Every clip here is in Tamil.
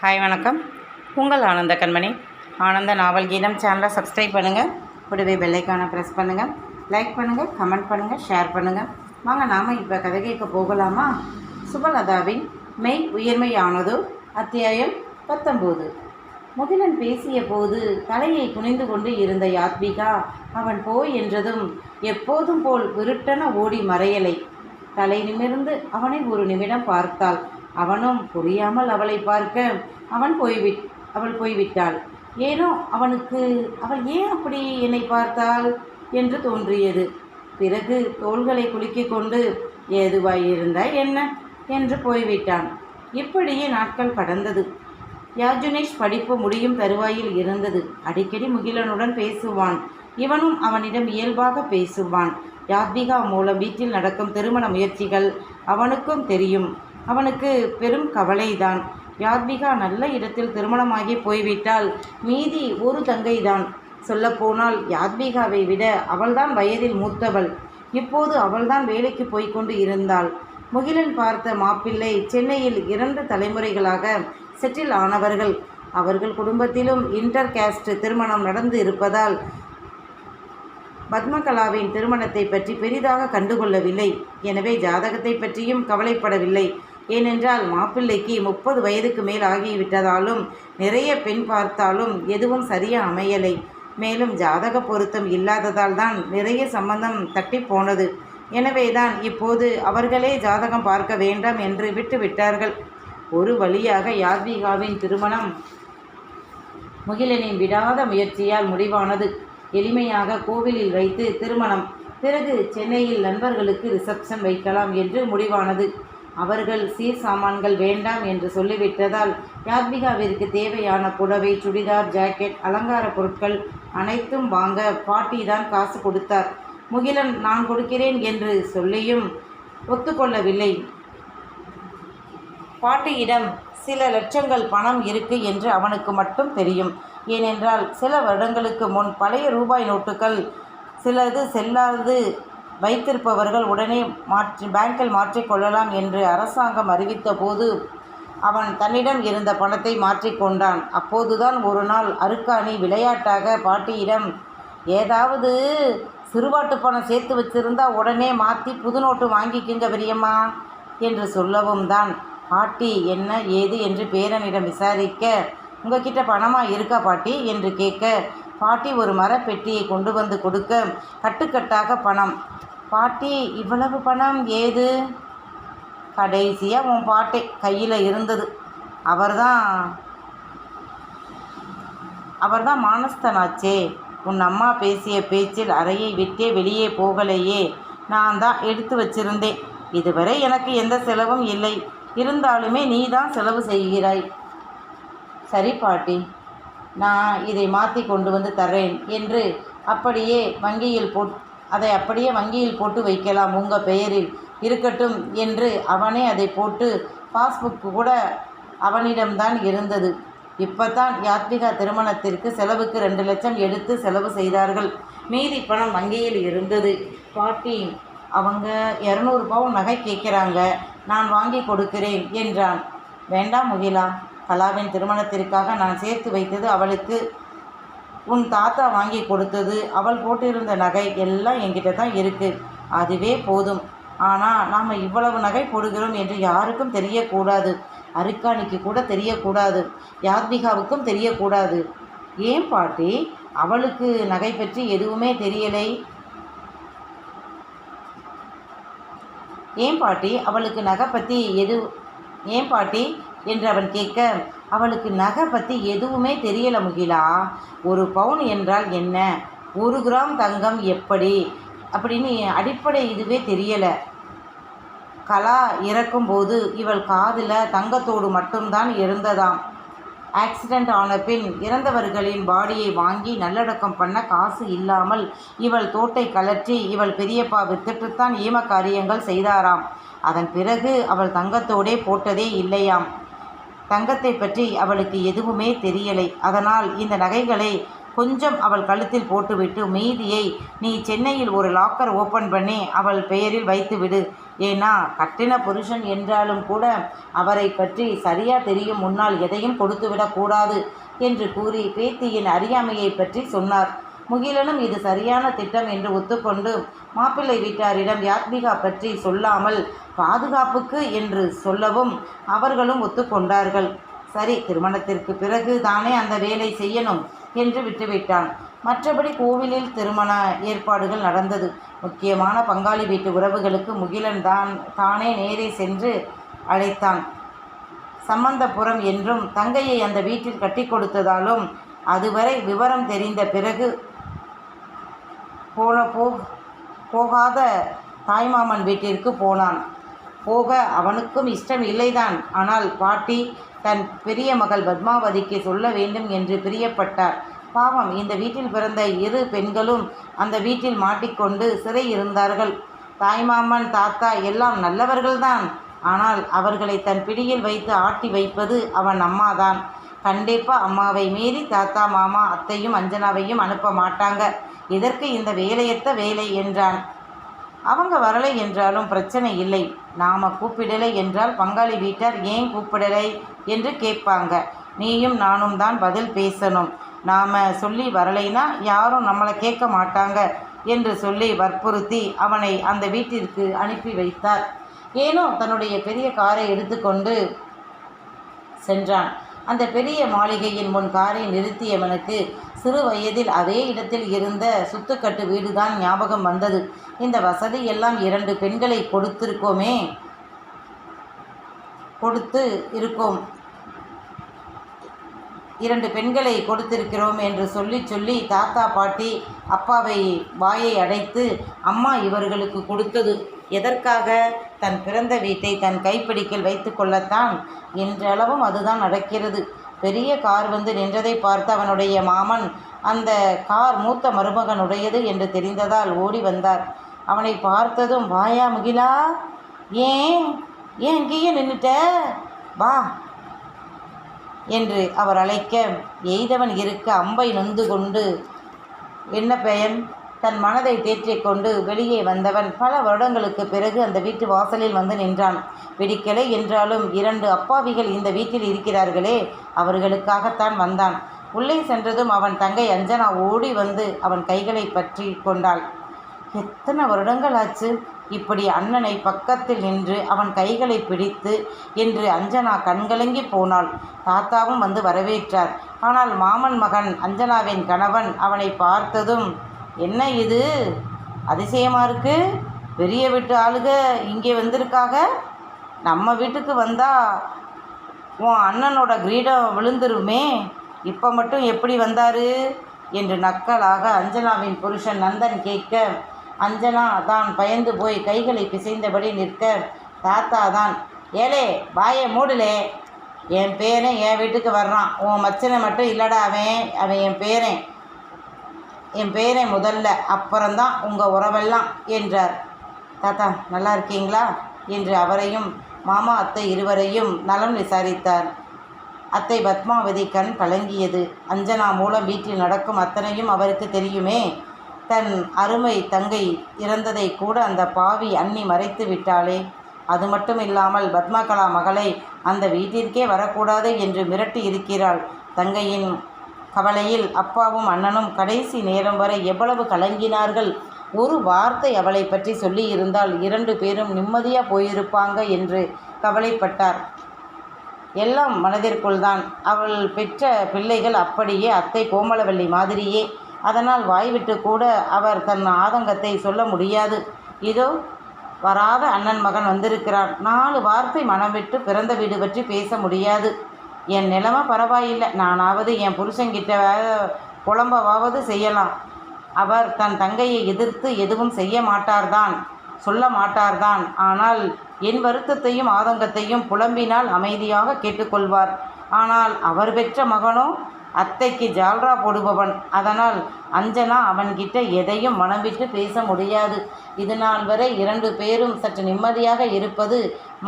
ஹாய் வணக்கம். உங்கள் ஆனந்த கண்மணி. ஆனந்த நாவல் கீதம் சேனலை சப்ஸ்கிரைப் பண்ணுங்கள் கூடவே பெல்லைக்கானை ப்ரெஸ் பண்ணுங்கள் லைக் பண்ணுங்கள் கமெண்ட் பண்ணுங்கள் ஷேர் பண்ணுங்கள் வாங்க நாம் இப்போ கதை கேட்க போகலாமா? சுபலதாவின் மெய் உயர்மையானதோ அத்தியாயம் பத்தொம்போது முகிலன் பேசிய போது தலையை குனிந்து கொண்டு இருந்த யாத்விகா அவன் போய் என்றதும் எப்போதும் போல் விருட்டன ஓடி மறையலை. தலை நிமிர்ந்து அவனை ஒரு நிமிடம் பார்த்தாள். அவனும் புரியாமல் அவளை பார்க்க அவன் போய்விட் அவள் போய்விட்டாள். ஏனோ அவனுக்கு அவள் ஏன் அப்படி என்னை பார்த்தாள் என்று தோன்றியது. பிறகு தோள்களை குலுக்கிக் கொண்டு ஏதுவாயிருந்தாய் என்ன? என்று போய்விட்டான். இப்படியே நாட்கள் கடந்தது. யாஜுனேஷ் படிப்பு முடியும் தருவாயில் இருந்தது. அடிக்கடி முகிலனுடன் பேசுவான். இவனும் அவனிடம் இயல்பாக பேசுவான். யாத்விகா மூலம் வீட்டில் நடக்கும் திருமண முயற்சிகள் அவனுக்கும் தெரியும். அவனுக்கு பெரும் கவலைதான். யாத்விகா நல்ல இடத்தில் திருமணமாகி போய்விட்டால் மீதி ஒரு தங்கைதான். சொல்லப்போனால் யாத்விகாவை விட அவள்தான் வயதில் மூத்தவள். இப்போது அவள்தான் வேலைக்கு போய்க்கொண்டு இருந்தாள். முகிலன் பார்த்த மாப்பிள்ளை சென்னையில் இரண்டு தலைமுறைகளாக செட்டில் ஆனவர்கள். அவர்கள் குடும்பத்திலும் இன்டர் கேஸ்ட் திருமணம் நடந்து இருப்பதால் பத்மகலாவின் திருமணத்தை பற்றி பெரிதாக கண்டுகொள்ளவில்லை. எனவே ஜாதகத்தை பற்றியும் கவலைப்படவில்லை. ஏனென்றால் மாப்பிள்ளைக்கு முப்பது வயதுக்கு மேல் ஆகிவிட்டதாலும் நிறைய பெண் பார்த்தாலும் எதுவும் சரியா அமையலை. மேலும் ஜாதக பொருத்தம் இல்லாததால் தான் நிறைய சம்பந்தம் தட்டி போனது. எனவேதான் இப்போது அவர்களே ஜாதகம் பார்க்க வேண்டாம் என்று விட்டுவிட்டார்கள் ஒரு வழியாக யாத்விகாவின் திருமணம்? முகிலனின் விடாத முயற்சியால் முடிவானது. எளிமையாக கோவிலில் வைத்து திருமணம். பிறகு சென்னையில் நண்பர்களுக்கு ரிசப்ஷன் வைக்கலாம் என்று முடிவானது. அவர்கள் சீர் சாமான்கள் வேண்டாம் என்று சொல்லிவிட்டதால் யாத்விகாவிற்கு தேவையான புடவை சுடிதார் ஜாக்கெட் அலங்கார பொருட்கள் அனைத்தும் வாங்க பாட்டி தான் காசு கொடுத்தார். முகிலன் நான் கொடுக்கிறேன் என்று சொல்லியும் ஒத்துக்கொள்ளவில்லை. பாட்டியிடம் சில லட்சங்கள் பணம் இருக்கு என்று அவனுக்கு மட்டும் தெரியும். ஏனென்றால் சில வருடங்களுக்கு முன் பழைய ரூபாய் நோட்டுகள் சிலது செல்லாது வைத்திருப்பவர்கள் உடனே மாற்றி பேங்கில் மாற்றிக்கொள்ளலாம் என்று அரசாங்கம் அறிவித்த போது அவன் தன்னிடம் இருந்த பணத்தை மாற்றிக்கொண்டான் அப்போதுதான் ஒரு நாள் அருக்காணி விளையாட்டாக பாட்டியிடம் ஏதாவது சிறுவாட்டு பணம் சேர்த்து வச்சிருந்தா உடனே மாற்றி புது நோட்டு வாங்கிக்கிங்க பெரியம்மா என்று சொல்லவும் தான். பாட்டி என்ன ஏது? என்று பேரனிடம் விசாரிக்க உங்ககிட்ட பணமா இருக்கா பாட்டி? என்று கேட்க பாட்டி ஒரு மரப்பெட்டியை கொண்டு வந்து கொடுக்க கட்டுக்கட்டாக பணம் பாட்டி இவ்வளவு பணம் ஏது? கடைசியாக உன் பாட்டே கையில் இருந்தது. அவர்தான் அவர்தான் மானஸ்தனாச்சே. உன் அம்மா பேசிய பேச்சில் அறையை விட்டே வெளியே போகலையே. நான் தான் எடுத்து வச்சிருந்தேன். இதுவரை எனக்கு எந்த செலவும் இல்லை. இருந்தாலுமே நீ தான் செலவு செய்கிறாய். சரி பாட்டி நான் இதை மாற்றி கொண்டு வந்து தர்றேன் என்று அப்படியே வங்கியில் போட் அதை அப்படியே வங்கியில் போட்டு வைக்கலாம். உங்கள் பெயரில் இருக்கட்டும் என்று அவனே அதை போட்டு பாஸ்புக் கூட அவனிடம்தான் இருந்தது. இப்போத்தான் யாத்விகா திருமணத்திற்கு செலவுக்கு ரெண்டு லட்சம் எடுத்து செலவு செய்தார்கள். மீதி பணம் வங்கியில் இருந்தது. பாட்டி அவங்க இரநூறு பவுன் நகை கேட்குறாங்க. நான் வாங்கி கொடுக்கிறேன் என்றான். வேண்டாம் முகிலா. கலாவின் திருமணத்திற்காக நான் சேர்த்து வைத்தது அவளுக்கு உன் தாத்தா வாங்கி கொடுத்தது அவள் போட்டிருந்த நகை எல்லாம் என்கிட்ட தான் இருக்குது அதுவே போதும். ஆனால் நாம் இவ்வளவு நகை போடுகிறோம் என்று யாருக்கும் தெரியக்கூடாது. அருக்காணிக்கு கூட தெரியக்கூடாது. யாத்மிகாவுக்கும் தெரியக்கூடாது. ஏன் பாட்டி? அவளுக்கு நகை பற்றி எதுவுமே தெரியலை. ஏன் பாட்டி? அவளுக்கு நகை பற்றி எது? ஏன் பாட்டி? என்று அவன் கேட்க அவளுக்கு நகை பற்றி எதுவுமே தெரியல முகிலா. ஒரு பவுன் என்றால் என்ன? ஒரு கிராம் தங்கம் எப்படி? அப்படின்னு அடிப்படை இதுவே தெரியலை. கலா இறக்கும்போது இவள் காதில் தங்கத்தோடு மட்டும்தான் இருந்ததாம். ஆக்சிடெண்ட் ஆன பின் இறந்தவர்களின் பாடியை வாங்கி நல்லடக்கம் பண்ண காசு இல்லாமல் இவள் தோட்டை கலற்றி இவள் பெரியப்பா வித்துட்டுத்தான் ஈம காரியங்கள் செய்தாராம். அதன் பிறகு அவள் தங்கத்தோடே போட்டதே இல்லையாம். தங்கத்தை பற்றி அவளுக்கு எதுவுமே தெரியலை. அதனால் இந்த நகைகளை கொஞ்சம் அவள் கழுத்தில் போட்டுவிட்டு மீதியை நீ சென்னையில் ஒரு லாக்கர் ஓப்பன் பண்ணி அவள் பெயரில் வைத்துவிடு. ஏன்னா கட்டின புருஷன் என்றாலும் கூட அவரை பற்றி சரியா தெரியும். முன்னால் எதையும் கொடுத்துவிடக்கூடாது என்று கூறி பேத்தியின் அறியாமையை பற்றி சொன்னார். முகிலனும் இது சரியான திட்டம் என்று ஒத்துக்கொண்டு மாப்பிள்ளை வீட்டாரிடம் யாத்மிகா பற்றி சொல்லாமல் பாதுகாப்புக்கு என்று சொல்லவும் அவர்களும் ஒத்துக்கொண்டார்கள். சரி திருமணத்திற்கு பிறகு தானே அந்த வேலை செய்யணும் என்று விட்டுவிட்டான். மற்றபடி கோவிலில் திருமண ஏற்பாடுகள் நடந்தது. முக்கியமான பங்காளி வீட்டு உறவுகளுக்கு முகிலன் தான் தானே நேரே சென்று அழைத்தான். சம்பந்தபுரம் என்றும் தங்கையை அந்த வீட்டில் கட்டி கொடுத்ததாலும் அதுவரை விவரம் தெரிந்த பிறகு போன போ போகாத தாய்மாமன் வீட்டிற்கு போனான். போக அவனுக்கும் இஷ்டம் இல்லைதான். ஆனால் பாட்டி தன் பெரிய மகள் பத்மாவதிக்கு சொல்ல வேண்டும் என்று பிரியப்பட்டார். பாவம் இந்த வீட்டில் பிறந்த இரு பெண்களும் அந்த வீட்டில் மாட்டிக்கொண்டு சிறை இருந்தார்கள். தாய்மாமன் தாத்தா எல்லாம் நல்லவர்கள்தான். ஆனால் அவர்களை தன் பிடியில் வைத்து ஆட்டி வைப்பது அவன் அம்மாதான். கண்டிப்பாக அம்மாவை மீறி தாத்தா மாமா அத்தையும் அஞ்சனாவையும் அனுப்ப மாட்டாங்க. எதற்கு இந்த வேலையத்த வேலை என்றான்? அவங்க வரலை என்றாலும் பிரச்சனை இல்லை. நாம கூப்பிடலை என்றால் பங்காளி வீட்டார் ஏன் கூப்பிடலை என்று கேட்பாங்க. நீயும் நானும் தான் பதில் பேசணும். நாம் சொல்லி வரலைன்னா யாரும் நம்மளை கேட்க மாட்டாங்க என்று சொல்லி வற்புறுத்தி அவனை அந்த வீட்டிற்கு அனுப்பி வைத்தார். ஏனோ தன்னுடைய பெரிய காரை எடுத்துக்கொண்டு சென்றான். அந்த பெரிய மாளிகையின் முன் காரை நிறுத்தியவனுக்கு சிறு வயதில் அதே இடத்தில் இருந்த சுத்துக்கட்டு வீடுதான் ஞாபகம் வந்தது. இந்த வசதி எல்லாம் இரண்டு பெண்களை கொடுத்திருக்கோமே கொடுத்து இருக்கோம். இரண்டு பெண்களை கொடுத்திருக்கிறோம் என்று சொல்லி சொல்லி தாத்தா பாட்டி அப்பாவை வாயை அடைத்து அம்மா இவர்களுக்கு கொடுத்தது. எதற்காக? தன் பிறந்த வீட்டை தன் கைப்பிடிக்கில் வைத்து கொள்ளத்தான். என்றளவும் அதுதான் நடக்கிறது. பெரிய கார் வந்து நின்றதை பார்த்து அவனுடைய மாமன் அந்த கார் மூத்த மருமகனுடையது என்று தெரிந்ததால் ஓடி வந்தார். அவனை பார்த்ததும் வாயா முகிலா! ஏன்? ஏன் இங்கேயே நின்றுட்ட வா! என்று அவர் அழைக்க எய்தவன் இருக்க அம்பை நொந்து கொண்டு என்ன பெயன்? தன் மனதை தேற்றிக்கொண்டு வெளியே வந்தவன் பல வருடங்களுக்கு பிறகு அந்த வீட்டு வாசலில் வந்து நின்றான். வெடிக்கலை என்றாலும் இரண்டு அப்பாவிகள் இந்த வீட்டில் இருக்கிறார்களே அவர்களுக்காகத்தான் வந்தான். உள்ளே சென்றதும் அவன் தங்கை அஞ்சனா ஓடி வந்து அவன் கைகளை பற்றி கொண்டாள். எத்தனை வருடங்கள் ஆச்சு இப்படி அண்ணனை பக்கத்தில் நின்று அவன் கைகளை பிடித்து என்று அஞ்சனா கண்கலங்கி போனாள். தாத்தாவும் வந்து வரவேற்றார். ஆனால் மாமன் மகன் அஞ்சனாவின் கணவன் அவனை பார்த்ததும் என்ன இது? அதிசயமாக இருக்கு. பெரிய வீட்டு ஆளுக இங்கே வந்திருக்காக. நம்ம வீட்டுக்கு வந்தால் உன் அண்ணனோட கிரீடம் விழுந்துருமே. இப்போ மட்டும் எப்படி வந்தார்? என்று நக்கலாக அஞ்சனாவின் புருஷன் நந்தன் கேட்க அஞ்சனா தான் பயந்து போய் கைகளை பிசைந்தபடி நிற்க தாத்தா தான் ஏலே வாயை மூடலே. என் பேரன் என் வீட்டுக்கு வர்றான். உன் மச்சனை மட்டும் இல்லடா அவன். அவன் என் பேரன். என் பேரை முதல்ல அப்புறம்தான் உங்கள் உறவெல்லாம் என்றார். தாத்தா நல்லா இருக்கீங்களா? என்று அவரையும் மாமா அத்தை இருவரையும் நலம் விசாரித்தார். அத்தை பத்மாவதி கண் கலங்கியது. அஞ்சனா மூலம் வீட்டில் நடக்கும் அத்தனையும் அவருக்கு தெரியுமே? தன் அருமை தங்கை இறந்ததை கூட அந்த பாவி அண்ணி மறைத்து விட்டாளே. அது மட்டும் இல்லாமல் பத்மகலா மகளை அந்த வீட்டிற்கே வரக்கூடாது என்று மிரட்டி இருக்கிறாள். தங்கையின் கவலையில் அப்பாவும் அண்ணனும் கடைசி நேரம் வரை எவ்வளவு கலங்கினார்கள்? ஒரு வார்த்தை அவளை பற்றி சொல்லி இருந்தால் இரண்டு பேரும் நிம்மதியாக போயிருப்பாங்க என்று கவலைப்பட்டார். எல்லாம் மனதிற்குள் தான். அவள் பெற்ற பிள்ளைகள் அப்படியே அத்தை கோமலவல்லி மாதிரியே. அதனால் வாய்விட்டு கூட அவர் தன் ஆதங்கத்தை சொல்ல முடியாது. இதோ வராத அண்ணன் மகன் வந்திருக்கிறான் நாலு வார்த்தை மனம் விட்டு பிறந்த வீடு பற்றி பேச முடியாது. என் நிலமை பரவாயில்லை. நானாவது என் புருஷங்கிட்ட புலம்பவாவது செய்யலாம். அவர் தன் தங்கையை எதிர்த்து எதுவும் செய்ய மாட்டார்தான் சொல்ல மாட்டார்தான். ஆனால் என் வருத்தத்தையும் ஆதங்கத்தையும் புலம்பினால் அமைதியாக கேட்டுக்கொள்வார். ஆனால் அவர் பெற்ற மகனோ அத்தைக்கு ஜால்ரா போடுபவன். அதனால் அஞ்சனா அவன்கிட்ட எதையும் மனம் விட்டு பேச முடியாது. இது நாள் வரை இரண்டு பேரும் சற்று நிம்மதியாக இருப்பது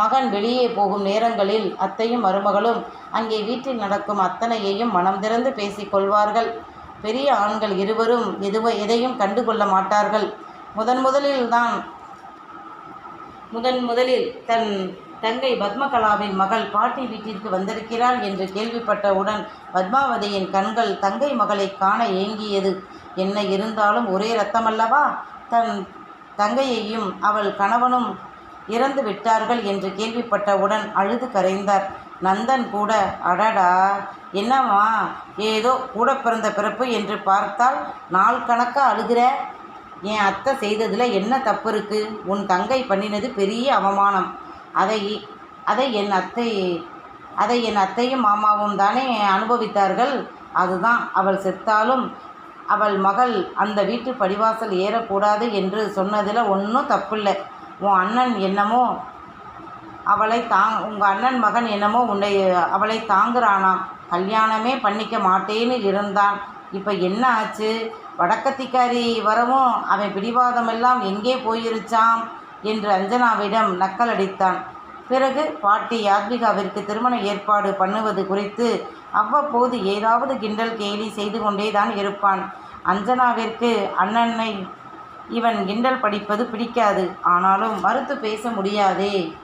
மகன் வெளியே போகும் நேரங்களில் அத்தையும் மருமகளும் அங்கே வீட்டில் நடக்கும் அத்தனையையும் மனம் திறந்து பேசிக்கொள்வார்கள் பெரிய ஆண்கள் இருவரும் எதுவ எதையும் கண்டுகொள்ள மாட்டார்கள். முதன் முதலில் தான் முதன் முதலில் தன் தங்கை பத்மகலாவின் மகள் பாட்டி வீட்டிற்கு வந்திருக்கிறாள் என்று கேள்விப்பட்டவுடன் பத்மாவதியின் கண்கள் தங்கை மகளை காண ஏங்கியது. என்ன இருந்தாலும் ஒரே ரத்தமல்லவா? தன் தங்கையையும் அவள் கணவனும் இறந்து விட்டார்கள் என்று கேள்விப்பட்டவுடன் அழுது கரைந்தார். நந்தன் கூட அடடா! என்னம்மா? ஏதோ கூட பிறந்த பிறப்பு என்று பார்த்தால் நாள் கணக்காக அழுகிற? என் அத்தை செய்ததில் என்ன தப்பு இருக்கு? உன் தங்கை பண்ணினது பெரிய அவமானம். அதை அதை என் அத்தை அதை என் அத்தையும் மாமாவும் தானே அனுபவித்தார்கள். அதுதான் அவள் செத்தாலும் அவள் மகள் அந்த வீட்டு படிவாசல் ஏறக்கூடாது என்று சொன்னதில் ஒன்றும் தப்பில்லை. உன் அண்ணன் என்னமோ அவளை தாங் உங்கள் அண்ணன் மகன் என்னமோ உன்னை அவளை தாங்குறானாம். கல்யாணமே பண்ணிக்க மாட்டேன்னு இருந்தான். இப்போ என்ன ஆச்சு? வடக்கத்திக்காரி வரவும் அவன் பிடிவாதமெல்லாம் எங்கே போயிருச்சாம்? என்று அஞ்சனாவிடம் நக்கலடித்தான் பிறகு பாட்டி யாத்விகாவிற்கு திருமண ஏற்பாடு பண்ணுவது குறித்து அவ்வப்போது ஏதாவது கிண்டல் கேலி செய்து கொண்டேதான் இருப்பான். அஞ்சனாவிற்கு அண்ணனை இவன் கிண்டல் படிப்பது பிடிக்காது. ஆனாலும் மறுத்து பேச முடியாதே.